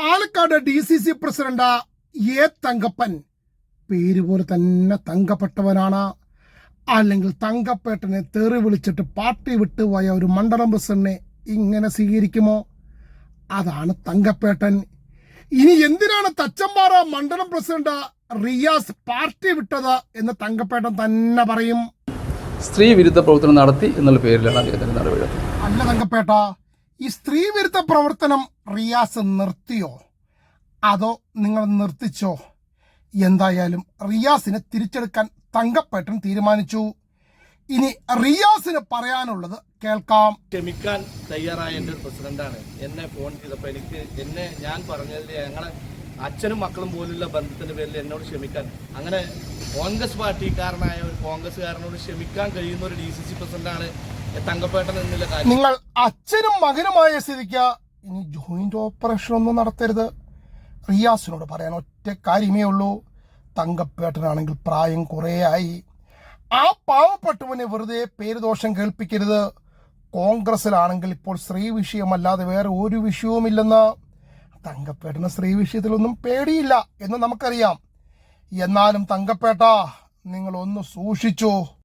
Palakkad D C C president A Thankappan. പേര് പോലെ തന്നെ തങ്കപ്പെട്ടവനാണ്. അല്ലെങ്കിൽ തങ്കപ്പേട്ടനെ തെറി വിളിച്ചിട്ട് പാർട്ടി വിട്ടുപോയ ഒരു മണ്ഡലം പ്രസിഡന്റിനെ ഇങ്ങനെ സ്വീകരിക്കുമോ? അതാണ് തങ്കപ്പേട്ടൻ. ഇനി എന്തിനാണ് തച്ചമ്പാറ മണ്ഡലം പ്രസിഡന്റ് റിയാസ് പാർട്ടി വിട്ടത് എന്ന് തങ്കപ്പേട്ടൻ തന്നെ പറയും? സ്ത്രീ വിരുദ്ധ പ്രവർത്തനം നടത്തി എന്നുള്ള പേരിലാണ് അദ്ദേഹത്തിന്റെ നടപടി. അല്ല തങ്കപ്പേട്ട ഈ സ്ത്രീ വിരുദ്ധ പ്രവർത്തനം റിയാസ് നിർത്തിയോ? അതോ നിങ്ങൾ നിർത്തിച്ചോ? എന്തായാലും റിയാസിനെ തിരിച്ചെടുക്കാൻ തങ്കപ്പേട്ടൻ തീരുമാനിച്ചു. ഇനി റിയാസിന് പറയാനുള്ളത് കേൾക്കാം. ക്ഷമിക്കാൻ തയ്യാറായ എന്റെ ഒരു പ്രസിഡന്റാണ്. എന്നെ ഫോൺ ചെയ്തപ്പോൾ എനിക്ക് എന്നെ ഞാൻ പറഞ്ഞതിൽ ഞങ്ങളെ അച്ഛനും മക്കളും പോലുള്ള ബന്ധത്തിന്റെ പേരിൽ എന്നോട് ക്ഷമിക്കാൻ. അങ്ങനെ കോൺഗ്രസ് പാർട്ടിക്കാരനായ ഒരു കോൺഗ്രസ്സുകാരനോട് ക്ഷമിക്കാൻ കഴിയുന്ന ഒരു ഡി സി സി പ്രസിഡന്റാണ് നിങ്ങൾ അച്ഛനും മകനുമായ സ്ഥിതിക്ക് ഇനി ജോയിന്റ് ഓപ്പറേഷൻ ഒന്നും നടത്തരുത്. റിയാസിനോട് പറയാൻ ഒറ്റ കാര്യമേ ഉള്ളൂ. തങ്കപ്പേട്ടനാണെങ്കിൽ പ്രായം കുറേ ആയി. ആ പാവപ്പെട്ടവനെ വെറുതെ പേരുദോഷം കേൾപ്പിക്കരുത്. കോൺഗ്രസിലാണെങ്കിൽ ഇപ്പോൾ സ്ത്രീ വിഷയമല്ലാതെ വേറെ ഒരു വിഷയവുമില്ലെന്ന്. തങ്കപ്പേട്ടന് സ്ത്രീ വിഷയത്തിലൊന്നും പേടിയില്ല എന്ന് നമുക്കറിയാം. എന്നാലും തങ്കപ്പേട്ട നിങ്ങൾ ഒന്ന് സൂക്ഷിച്ചു.